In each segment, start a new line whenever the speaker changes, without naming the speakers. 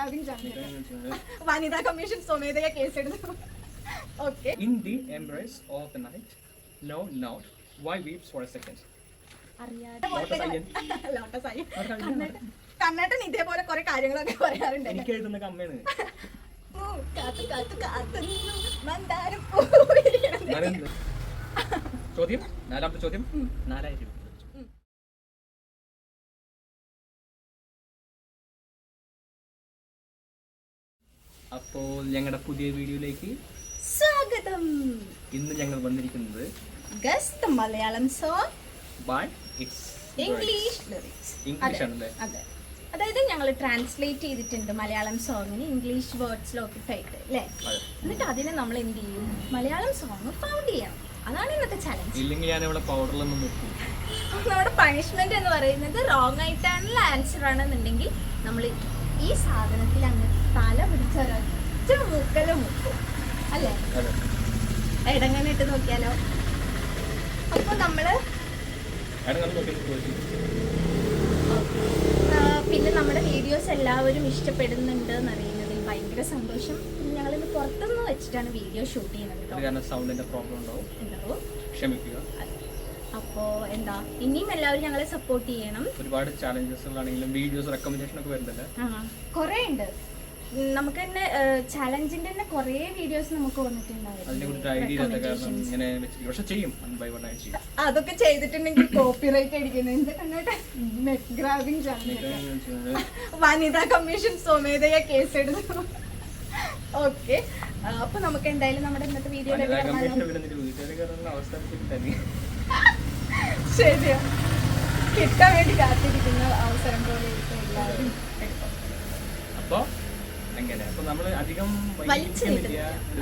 Grabbing channel വനിതാ commission സ്വമേധയാ കേസെടുത്തു okay
in the embrace of the night low doubt, why weeps for a second.
കണ്ണേട്ടൻ ഇതേപോലെ കുറെ കാര്യങ്ങളൊക്കെ പറയാറുണ്ട്
എനിക്ക് എഴുതുന്ന
കമ്മിയാണ്. കാത്തു കാത്തു കാത്തു. മന്ദാരപ്പൂ
ചോദ്യം? നാലാമത്തെ ചോദ്യം? നാലായിരം. അപ്പോൾ ഞങ്ങളുടെ പുതിയ വീഡിയോയിലേക്ക്
സ്വാഗതം.
ഇന്ന് ഞങ്ങൾ വന്നിരിക്കുന്നത്
guest Malayalam song
by it's
English lyrics
English ആണല്ലേ?
അതെ. അതായത് ഞങ്ങൾ ട്രാൻസ്ലേറ്റ് ചെയ്തിട്ടുണ്ട് മലയാളം സോങ്ങിന് ഇംഗ്ലീഷ് വേർഡ്സിലൊക്കെ ഇട്ടായിട്ട് അല്ലേ എന്നിട്ട് അതിനെ നമ്മൾ എന്ത് ചെയ്യും? മലയാളം സോങ് ഫൗണ്ട് ചെയ്യണം അതാണ് ഇന്നത്തെ ചലഞ്ച്
ഇല്ലെങ്കിൽ ഞാൻ ഇവിടെ പൗഡറിലൊന്നും നോക്കും
നമ്മുടെ പണിഷ്മെന്റ് എന്ന് പറയുന്നത് റോങ് ആയിട്ടാണുള്ള ആൻസർ ആണെന്നുണ്ടെങ്കിൽ നമ്മൾ ഈ സാധനത്തിൽ അങ്ങ് തല പിടിച്ചൊരൊറ്റ മുക്കൽ മുക്കും അല്ലേ?
അതെ.
എടങ്ങനെ ഇട്ട് നോക്കിയാലോ? അപ്പൊ
നമ്മൾ
പിന്നെ നമ്മുടെ വീഡിയോസ് എല്ലാവരും ഇഷ്ടപ്പെടുന്നുണ്ട് എന്നറിയുന്നതിൽ ഭയങ്കര സന്തോഷം. ഞങ്ങളിന്ന് പുറത്തുനിന്ന് വെച്ചിട്ടാണ് വീഡിയോ ഷൂട്ട് ചെയ്യുന്നത്
സൗണ്ടിന്റെ പ്രോബ്ലം ഉണ്ടാവും. ക്ഷമിക്കുക.
അപ്പോ എന്താ ഇനിയും എല്ലാവരും ഞങ്ങളെ സപ്പോർട്ട് ചെയ്യണം.
ഒരുപാട് ചാലഞ്ചസ് വീഡിയോസ് റെക്കമെൻഡേഷൻ ഒക്കെ വരുന്നുണ്ട്.
കുറേ ഉണ്ട് നമുക്ക് തന്നെ ചാലഞ്ചിന്റെ തന്നെ കുറേ വീഡിയോസ് നമുക്ക്
ചെയ്യും.
അതൊക്കെ ചെയ്തിട്ടുണ്ടെങ്കിൽ കോപ്പിറൈറ്റ് അടിക്കുന്നത് കണ്ടിട്ട് ഗ്രാബിംഗ് ചാനൽ വനിതാ കമ്മീഷൻ സ്വമേധയാ കേസെടുത്തു ഓക്കെ അപ്പൊ നമുക്ക് എന്തായാലും നമ്മുടെ ഇന്നത്തെ
വീഡിയോ
ശരിയാ. കിട്ടാൻ വേണ്ടി കാത്തിരിക്കുന്ന അവസരം പോലെ ഇപ്പൊ എല്ലാവരും.
അപ്പൊ നമ്മൾ അധികം ഒരു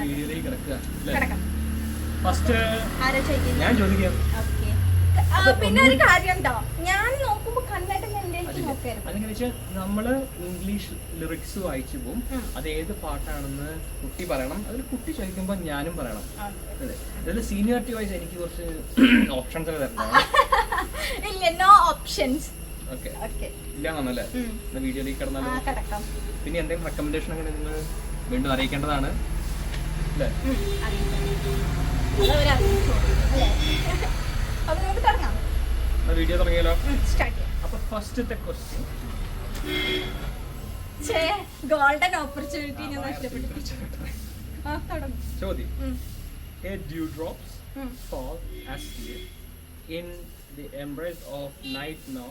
വീഡിയോയിലേക്ക് കിടക്കുക ഫസ്റ്റ് ഞാൻ ചോദിക്കാം.
പിന്നെ ഒരു കാര്യം ഉണ്ടോ? ഞാൻ നോക്കുമ്പോ
അതെങ്ങനെ നമ്മൾ ഇംഗ്ലീഷ് ലിറിക്സ് വായിച്ചു പോകും. അത് ഏത് പാട്ടാണെന്ന് കുട്ടി പറയണം. അതിൽ കുട്ടി ചോദിക്കുമ്പോ ഞാനും പറയണം. അതെ അതിൽ സീനിയോറിറ്റി വൈസ് എനിക്ക് കുറച്ച് ഓപ്ഷൻസ് ഒക്കെ തരണം
ഇല്ല നോ ഓപ്ഷൻസ്
ഇല്ലാന്നല്ലേ വീഡിയോയിലേക്ക് കിടന്നാലും പിന്നെ എന്തെങ്കിലും റെക്കമെൻഡേഷൻ ഒക്കെ നിങ്ങൾ വീണ്ടും അറിയിക്കേണ്ടതാണ്. അല്ലേ? വീഡിയോ തുടങ്ങിയാലോ? അപ്പൊ ഫസ്റ്റത്തെ ക്വസ്റ്റ്യൻ
ഗോൾഡൻ ഓപ്പർച്യൂണിറ്റി ഞാൻ നഷ്ടപ്പെട്ടു
ചോദ്യം. A dew
drops
fall asleep in the embrace of night now,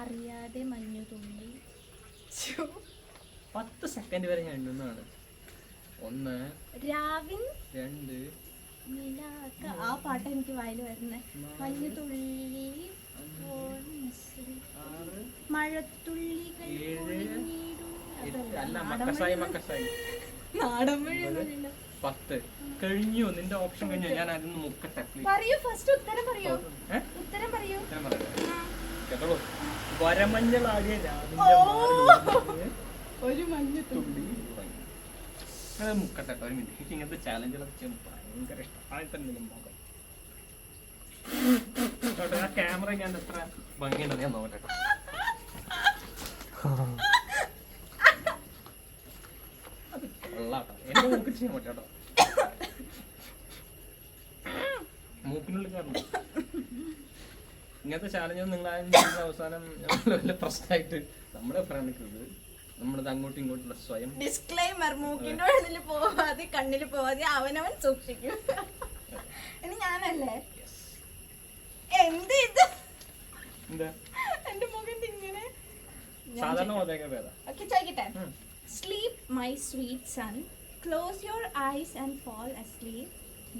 അറിയാതെ മഞ്ഞു തുള്ളി.
പത്ത് സെക്കൻഡ് വരെ ഞാൻ ഉണ്ടെന്നാണ് ഒന്ന്
രാവിൻ
രണ്ട്
ആ പാട്ട് എനിക്ക് വായിൽ വരുന്നേ. മഞ്ഞു തുള്ളി
മഴത്തുള്ളി
മഴത്തുള്ളികൾ നാടൻ
മക്കസായി മക്കസായി.
നാടൻ മഴയൊന്നുമില്ല.
പത്ത്. കഴിഞ്ഞു നിന്റെ ഓപ്ഷൻ കഴിഞ്ഞു. ഞാൻ അതിന് മുക്കട്ടെ.
പറയൂ ഫസ്റ്റ് ഉത്തരം പറയൂ. ഉത്തരം പറയൂ.
ഞാൻ പറയട്ടെ.
ആ.
കേട്ടോളൂ വരമഞ്ഞളാടിയ രാവിലെ
ഓ.
മാറിൽ
ഒരു
മഞ്ഞത്തുള്ളി മുക്കട്ടെ കേട്ടോ, ഒരു മിനിറ്റ്. എനിക്ക് ഇങ്ങനത്തെ ചാലഞ്ചുകളൊക്കെ ചെയ്യാൻ ഭയങ്കര ഇഷ്ടം. തന്നെ കേട്ടോ, ആ ക്യാമറ ഞാൻ എത്ര ഭംഗിയുണ്ടെന്ന് ഞാൻ നോക്കട്ടെ കേട്ടോ. അത് കൊള്ളാട്ടോ. എന്റെ മൂക്കിൽ ചെയ്യാൻ പറ്റും മൂക്കിനുള്ളിൽ കാരണം ഇങ്ങനത്തെ ചാലഞ്ച് നിങ്ങൾ ആരും അവസാനം വല്ല പ്രശ്നമായിട്ട് നമ്മുടെ ഫ്രണ്ടിക്കരുത് നമ്മളത് അങ്ങോട്ടും ഇങ്ങോട്ടുള്ള സ്വയം
ഡിസ്ക്ലൈമർ മൂക്കിന്റെ ഉള്ളിൽ പോവാതെ കണ്ണിൽ പോവാതെ അവനവൻ സൂക്ഷിക്കും. ഇനി ഞാനല്ലേ. എന്ത് ഇത്? എന്റെ മുഖം ഇങ്ങനെ?
സാധാരണ
ഓക്കെ ചോദിക്കട്ടെ sleep my sweet son close your eyes and fall asleep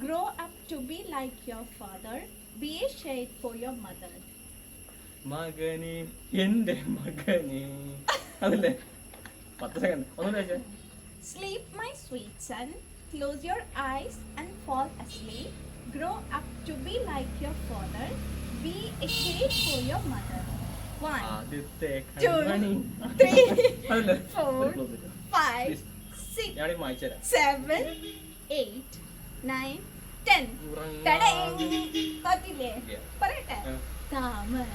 grow up to be like your father be a shade for your mother
മകനെ എന്റെ മകനെ അതല്ലേ പത്ത് സെക്കൻഡ് ഒന്നും ചോദിച്ചേ
Sleep, my sweet son. Close your eyes and fall asleep. Grow up to be like your father. Be a shade for your mother. One,
ആദ്യത്തെ
Two.
കൺമണി.
three,
അതല്ലേ?
four,
ഒരു close
പറയട്ടെ. താമര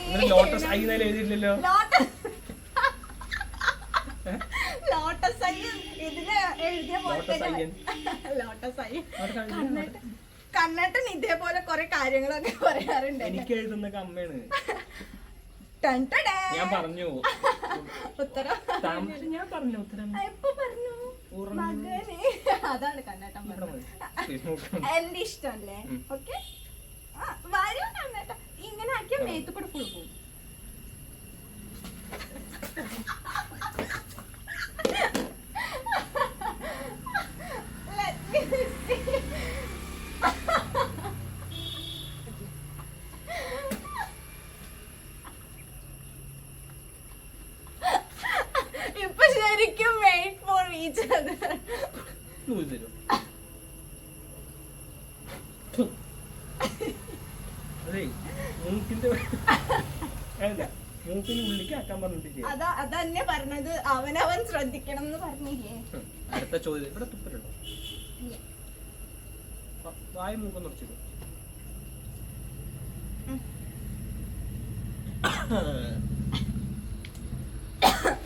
ഇങ്ങനെ ലോട്ടസ് എഴുതിയില്ലല്ലോ
ലോട്ടസ്. എഴുതിയ പോലെ
അയ്യൻ.
കണ്ണേട്ടൻ. ഇതേപോലെ കുറെ കാര്യങ്ങളൊക്കെ പറയാറുണ്ട്
എനിക്ക് എഴുതുന്ന അമ്മയാണ്
ടൺ
ഞാൻ പറഞ്ഞു.
ഉത്തരം.
ഞാൻ പറഞ്ഞു ഉത്തരം.
എപ്പൊ ഇപ്പൊ പറഞ്ഞു. മകനെ. അതാണ് കണ്ണേട്ടൻ പറഞ്ഞത്. എന്റെ ഇഷ്ടമല്ലേ. ഓക്കെ. വരും കണ്ണേട്ട ഇങ്ങനെ ആക്കിയാൽ മേത്തുകൂടെ ഫുൾ പോകും Let me see. ഇപ്പൊ ശരിക്കും wait for each other
loose തരും അതെ മൂക്കിന്റെ അല്ല മൂക്കിന് ഉള്ളിക്ക് ആക്കാൻ പറഞ്ഞിട്ട്
അതാ അതന്നെ പറഞ്ഞത് അവനവൻ ശ്രദ്ധിക്കണം എന്ന് പറഞ്ഞില്ലേ
അടുത്ത ചോദ്യം. ഇവിടെ തുപ്പലുണ്ടോ വായ മൂക്കം നിറച്ചിട്ടു
ഉം.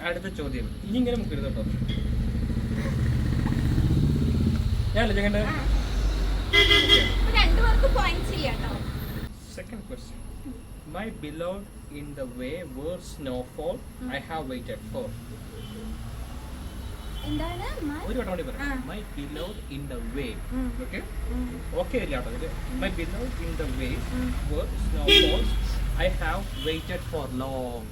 അടുത്ത ചോദ്യം. ഇനി ഇങ്ങനെ മുക്കരുത് കേട്ടോ. ഞാനല്ല Chenganda second question my beloved in the way where snowfall I have
waited for
ഒരു വട്ടം കൂടി പറയാം. My beloved in
the
way.
Okay.
Okay ഇല്ല കേട്ടോ ഇത്? My beloved in the way. Where
snowfall I have waited for long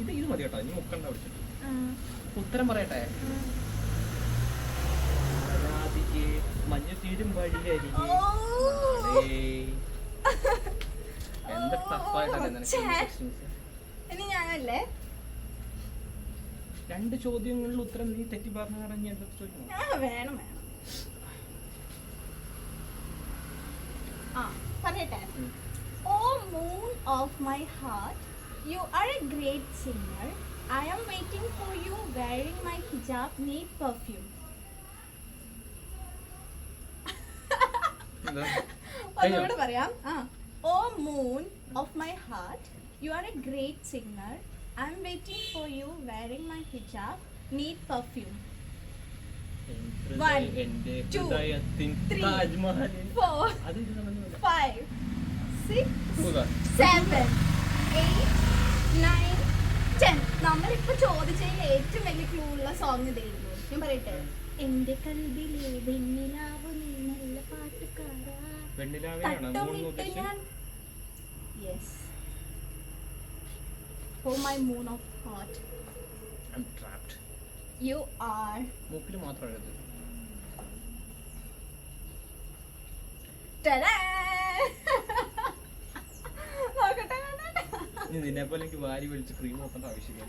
ഇത് ഇത് മതി കേട്ടോ. ഇനി മുക്കണ്ട ഉത്തരം പറയട്ടെ. രാധികെ മഞ്ഞ തീരും വഴിയരികെ. എന്ത്?
ഇനി ഞാനല്ലേ?
രണ്ട് ചോദ്യങ്ങളിൽ ഉത്തരം നീ തെറ്റി പറഞ്ഞു പറഞ്ഞ ചോദിക്കണം
വേണം വേണം. ആ പറയട്ടെ. ഓ moon of my heart you are a great singer I am waiting for you wearing my hijab നീ പെർഫ്യൂം
എന്താ?
ഒന്നുകൂടെ പറയാം. ആ. ഓ moon of my heart you are a great singer. I am waiting for you wearing my hijab. Need perfume. One, two, three, നമ്മളിപ്പോ ചോദിച്ചതിൽ ഏറ്റവും വലിയ clue ഉള്ള സോങ് ഇതായിരുന്നു ഞാൻ പറയട്ടെ. എന്റെ കൽബിലെ വെണ്ണിലാവ് നീ നല്ല പാട്ടുകാരാ
വെണ്ണിലാവയാണ്. മൂന്ന്
തട്ടമിട്ട് yes oh my moon of heart
I'm trapped.
You are.
മൂക്കിൽ മാത്രം എഴുത്.
നോക്കട്ടെ നോക്കട്ടെ.
ഇനി നിന്നെ പോലെ എനിക്ക് വാരി വിളിച്ച് ക്രീം നോക്കേണ്ട ആവശ്യമില്ല.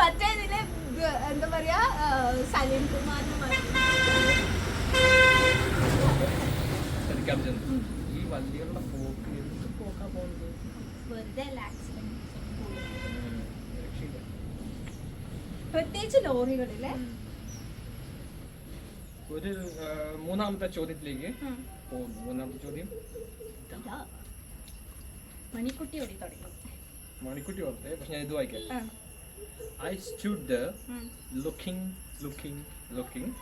മറ്റേ ഇതിലെ എന്താ പറയാ സലീം കുമാറിന്
ശരിക്കും ചെന്നു ഈ വണ്ടികളുടെ പോക്ക് എന്ത് പോക്കാ പോകുന്നത് രക്ഷയില്ല.
പ്രത്യേകിച്ച് ലോറികളിലെ?
ഒരു മൂന്നാമത്തെ ചോദ്യത്തിലേക്ക് പോകുന്നു. മൂന്നാമത്തെ ചോദ്യം.
മണിക്കുട്ടി ഓടി തുടങ്ങി.
മണിക്കുട്ടി ഓർത്തെ പക്ഷെ ഞാൻ ഇത് വായിക്കാം.
I
stood looking looking
looking.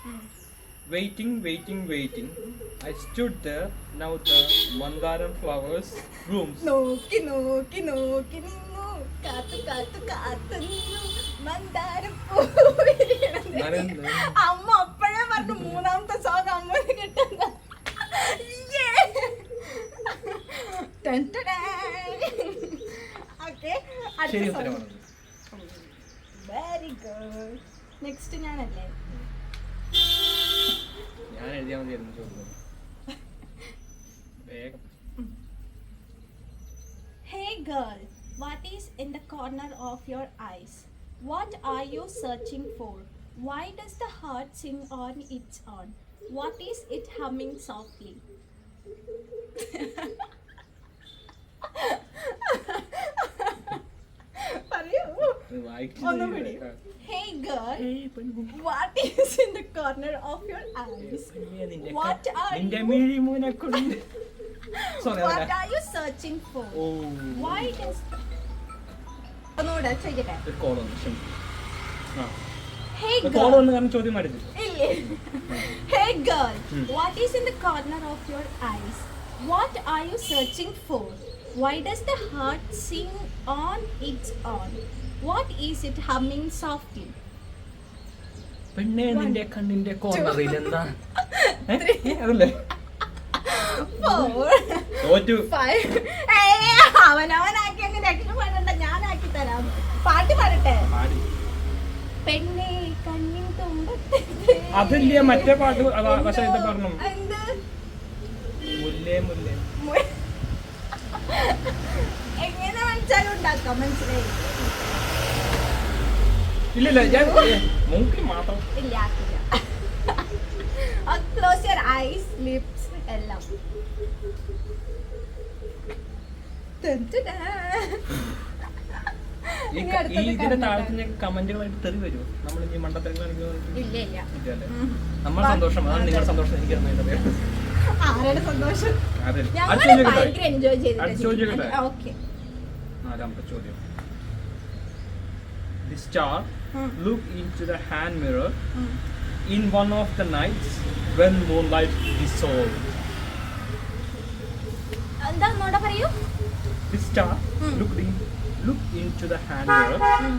Waiting, waiting, waiting. I stood there. Now the mandaram flowers blooms.
നോക്കി നോക്കി നോക്കി നിന്നു. കാത്തു കാത്തു കാത്തു നിന്നു. മന്ദാരം
നനന്ന്.
അമ്മ അപ്പോഴേ പറഞ്ഞു മൂന്നാമത്തെ സോങ് അമ്മന് കിട്ടുന്ന. ഓക്കെ
ശരി ഉത്തരമാണ്
വെരി ഗുഡ് നെക്സ്റ്റ് ഞാനല്ലേ?
എഴുതിയാൽ മതിയായിരുന്നു ചോദ്യം വേഗം
Hey girl, what is in the corner of your eyes? What are you searching for? Why does the heart sing on its own? What is it humming softly? പറയൂ
ഇത് വായിക്കാൻ
ഒന്നും
കഴിയില്ല.
കൂടി. Hey girl,
ഏയ് പെണ്ണേ.
what is in the corner of your eyes?
പെണ്ണേ, നിന്റെ
What
ക-
are
നിന്റെ
you-
മിഴിമൂനെ കൊണ്ട് Sorry,
What
അതല്ല.
are you searching for?
Oh
Why does ഒന്നുകൂടെ ചോദിക്കട്ടെ
ഒരു കോൾ വന്നു ക്ഷമിക്കും ആ
Hey
ഒരു കോൾ
girl.
വന്ന് കാരണം ചോദ്യം മാറ്റി
ഇല്ലേ? Hey girl,
Hmm.
what is in the corner of your eyes? What are you searching for? Why does the heart sing on its own? What is it humming softly?
പെണ്ണെ നിന്റെ കണ്ണിന്റെ കോർണറിൽ എന്താ അതല്ലേ തോറ്റു.
five. ഏയ്, അവനവനാക്കി അങ്ങ് ഞാനാക്കി തരാം. പാട്ട് പാടട്ടെ? പെണ്ണെ കണ്ണിൻ തുമ്പത്തെ
അതില്ലേ മറ്റേ പാട്ട്? പക്ഷേ ഇത് പറഞ്ഞു. മുല്ലേ മുല്ലേ.
എങ്ങനെ മനസ്സിലാലും ഉണ്ടാക്കാം മനസ്സിലായി?
ഇല്ലില്ല ഞാൻ മൂക്കി മാത്രം.
ഇല്ല ആക്കില്ല. ക്ലോസ് യുവർ ഐസ് ലിപ്സ് എല്ലാം.
ഇതിന്റെ
കണ്ടിട്ട്.
താഴത്തെ കമന്റുകളായിട്ട് തെറി വരുമോ നമ്മൾ ഈ മണ്ടത്തരങ്ങൾ
ഇല്ല ഇല്ല.
നമ്മൾ സന്തോഷം അതാണ് നിങ്ങളുടെ സന്തോഷം എനിക്ക് അറിയാം.
ആരുടെ സന്തോഷം
അതെ
ഞങ്ങൾ
അടുത്ത ചോദ്യം
ഭയങ്കര
കേട്ടോ.
എൻജോയ്
അടുത്ത ചോദ്യം
ചെയ്തിട്ട്
കേട്ടോ.
ഓക്കെ
നാലാമത്തെ ചോദ്യം The star looked into the hand mirror in one of the nights when moonlight dissolved.
എന്താ ഒന്നുകൂടെ പറയൂ
The star
Hmm.
looked in looked into the hand mirror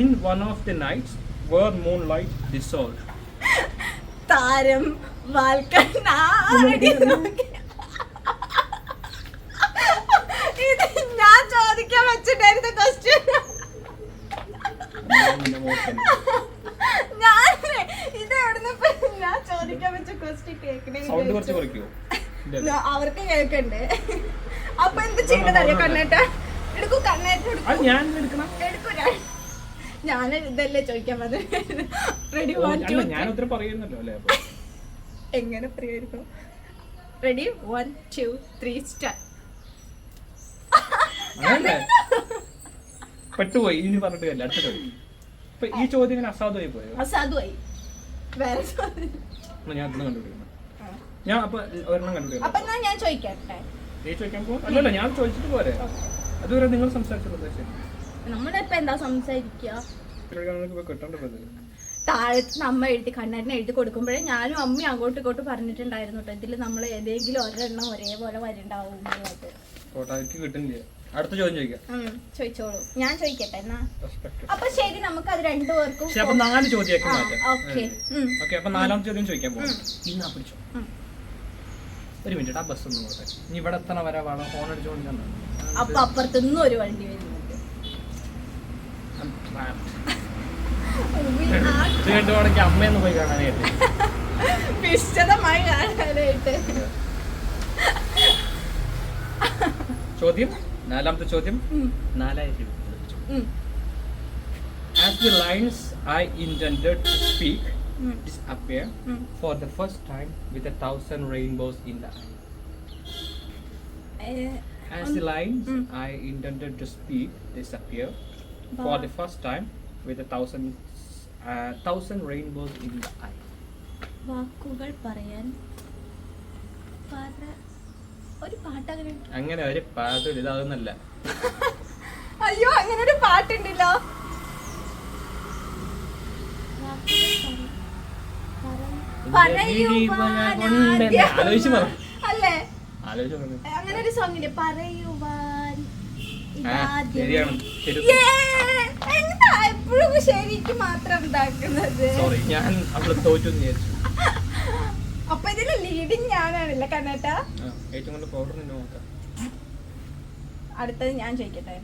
in one of the nights where moonlight dissolved.
താരം. ഇത് ഞാൻ ചോദിക്കാൻ വെച്ചിട്ടായിരുന്ന question
ഞാൻ
ഇത് എവിടുന്ന് ഞാൻ ചോദിക്കാൻ വെച്ച ക്വസ്റ്റ്യൻ കേൾക്കണേ. അവർക്ക് കേൾക്കണ്ടേ? അപ്പൊ എന്ത് ചെയ്യണ്ടതല്ലേ കണ്ണേട്ട? എടുക്കൂ കണ്ണേട്ട എടുക്കൂ.
ഞാൻ എടുക്കണം.
എടുക്കൂ ഞാൻ ഇതല്ലേ ചോദിക്കാൻ വന്നത് റെഡി
ഞാൻ ഉത്തരം പറയുന്നല്ലോ അല്ലേ?
എങ്ങനെ പ്രിയായിരിക്കും ready one two three
star പെട്ടുപോയി. ഇനി പറഞ്ഞിട്ട് കാര്യമില്ല. അടുത്ത ചോദ്യം ഇപ്പൊ ഈ ചോദ്യം ഇങ്ങനെ അസാധുവായി പോയോ?
അസാധുവായി. വേറെ ചോദ്യം.
ഞാൻ അതൊന്ന് കണ്ടുപിടിക്കണം ഞാൻ അപ്പൊ ഒരെണ്ണം
അപ്പൊ
കണ്ടുപിടിക്കണം
എന്നാ ഞാൻ ചോദിക്കട്ടെ?
നീ ചോദിക്കാൻ പോകും അല്ലല്ല ഞാൻ ചോദിച്ചിട്ട് പോരെ. അതുവരെ നിങ്ങൾ സംസാരിച്ചത്
നമ്മുടെ ഇപ്പൊ എന്താ സംസാരിക്കുക
നിങ്ങൾക്ക് കിട്ടേണ്ട പദ്ധതി
താഴത്ത് നമ്മ എഴുതി കണ്ണനെ എഴുതി കൊടുക്കുമ്പോഴേ ഞാനും അമ്മയും അങ്ങോട്ടും ഇങ്ങോട്ടും പറഞ്ഞിട്ടുണ്ടായിരുന്നു കേട്ടോ ഇതിൽ നമ്മൾ ഏതെങ്കിലും ഒരെണ്ണം ഒരേപോലെ വരുന്നുണ്ടാവും
കിട്ടുന്നില്ല. അടുത്ത ചോദ്യം ചോദിക്കാം.
ഉം, ചോദിച്ചോളൂ. ഞാൻ ചോദിക്കട്ടെ എന്നാ?
Respect.
അപ്പൊ ശരി നമുക്ക് അത്
അപ്പൊ നാല്
ഓക്കെ.
അപ്പൊ ചോദ്യം ചോദിക്കാൻ പോകും ഇന്നാ പിടിച്ചോ. ഒരു മിനിറ്റ് ആ ബസ് ഒന്ന് പോട്ടെ. ഇനി ഇവിടെ എത്തണ വരെ വേണം ഫോൺ അടിച്ചുകൊണ്ട് ഞാൻ
അപ്പൊ അപ്പുറത്തുനിന്നും ഒരു വണ്ടി വരുന്നുണ്ട്. We are
ഇത് കണ്ടുപോണെങ്കിൽ അമ്മയൊന്ന് പോയി കാണാനായിട്ട്
വിശദമായി കാണാനായിട്ട്
ചോദ്യം നാലാമത്തെ ചോദ്യം നാലായിരം As the lines I intended to speak
ഉം,
disappear
ഉം.
for the first time with a thousand rainbows in the eye. As the lines
Mm.
I intended to speak disappear for the first time with a thousand uh, thousand rainbows in the eye.
വാക്കുകൾ പറയാൻ പറ- ഒരു പാട്ട് അങ്ങനെ.
അങ്ങനെ ഒരു പാട്ട് ഇതാകുന്നല്ല.
അയ്യോ അങ്ങനെ ഒരു പാട്ടുണ്ടല്ലോ
ആലോചിച്ച് പറ.
അല്ലേ? അങ്ങനെ ഒരു സോങ് ഇല്ലേ? പറയുവാൻ.
ശരിയാണ്.
എനിക്ക് മാത്രം ഉണ്ടാക്കുന്നത്
സോറി ഞാൻ അവൾ തോറ്റു വിചാരിച്ചു.
അപ്പൊ ഇതിൽ ലീഡിങ് ഞാനാണല്ലേ കണ്ണേട്ട?
ഏറ്റവും നല്ല പൗഡർ നിന്നെ നോക്കാം.
അടുത്തത് ഞാൻ ചോദിക്കട്ടെ?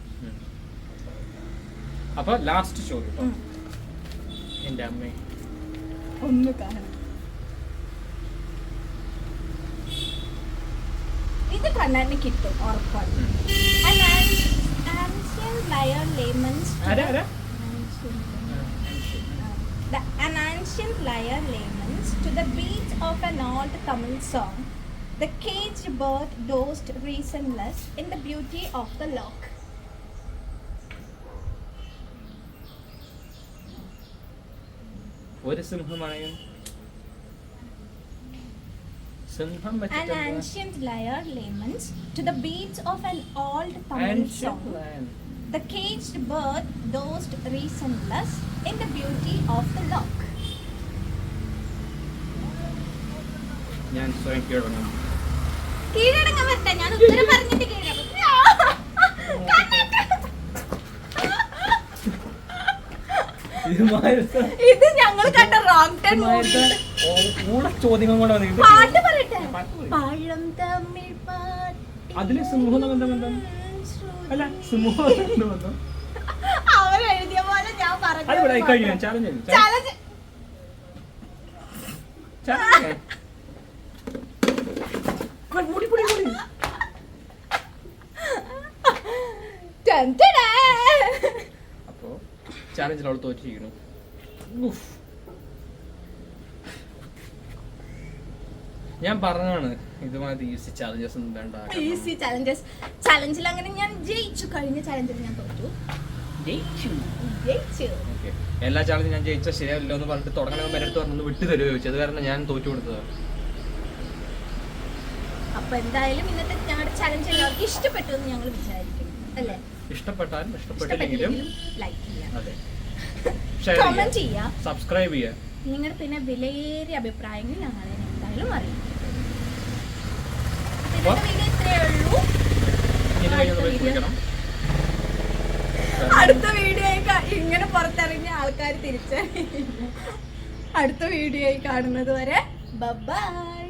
അപ്പൊ ലാസ്റ്റ് ചോദ്യം എന്റെ അമ്മേ.
ഒന്ന് കാണണം. ഇത് കണ്ണാട്ടിന് കിട്ടും ഉറപ്പാണ് lemons. Ada,
ada.
The, an ancient lyre laments to the beat of an old Tamil song. The caged bird dozed reasonless in the beauty of the lock.
ഒരു സിംഹമായും സിംഹം
An
വെച്ചിട്ട്
ancient lyre laments to the beat of an old Tamil
Ancient
song. The caged bird dozed reasonless in the beauty of the lock.
ഞാൻ സ്വയം കീഴടങ്ങും
കീഴടങ്ങാൻ പറ്റാ ഞാൻ ഉത്തരം പറഞ്ഞിട്ട് കീഴടങ്ങും. ഇത് ഞങ്ങൾ കണ്ട റോങ് ടൈം
ചോദ്യങ്ങൾ കൂടെ
പാട്ട് പറയട്ടെ.
പറയ്.
പഴം തമിഴ് പാട്ട്.
അതിലെ എന്ന് ബന്ധം ബന്ധം. അല്ല സുമോ ബന്ധം
എഴുതിയ പോലെ ഞാൻ
ഇവിടെ കഴിഞ്ഞു ചാലഞ്ച്
ചലഞ്ച്
അപ്പോ ചാലഞ്ചിൽ അവൾ തോറ്റിരിക്കുന്നു. ഞാൻ പറഞ്ഞാണ് ഇതുമാതിരി ഈസി ചാലഞ്ചസ് ഒന്നും വേണ്ട.
ഈസി ചാലഞ്ചസ് ചാലഞ്ചിൽ അങ്ങനെ ഞാൻ ജയിച്ചു. കഴിഞ്ഞ ചാലഞ്ചിൽ ഞാൻ തോറ്റു.
ജയിച്ചു.
ജയിച്ചു.
എല്ലാ ചാലഞ്ചും ഞാൻ ജയിച്ചാൽ ശരിയാവില്ല എന്ന് പറഞ്ഞിട്ട് തുടങ്ങണമെന്ന് എന്റെ അടുത്ത് പറഞ്ഞു വിട്ടു തരുമോ ചോദിച്ചു. അത് കാരണം ഞാൻ തോറ്റു കൊടുത്തതാണ്
അപ്പൊ എന്തായാലും ഇന്നത്തെ ഞങ്ങളുടെ ചാലഞ്ച് എല്ലാവർക്കും ഇഷ്ടപ്പെട്ടു എന്ന് ഞങ്ങൾ വിചാരിക്കുന്നു. അല്ലേ?
ഇഷ്ടപ്പെട്ടാലും ഇഷ്ടപ്പെട്ടില്ലെങ്കിലും
ലൈക്ക് ചെയ്യാം. ചെയ്യാം.
സബ്സ്ക്രൈബ് ചെയ്യുക
നിങ്ങളുടെ പിന്നെ വിലയേറിയ അഭിപ്രായങ്ങൾ ഞങ്ങളെ എന്തായാലും അറിയിക്കും. അടുത്ത വീഡിയോ ഇങ്ങനെ പുറത്തിറങ്ങിയ ആൾക്കാർ തിരിച്ചറിയില്ല. അടുത്ത വീഡിയോ കാണുന്നത് വരെ ബൈ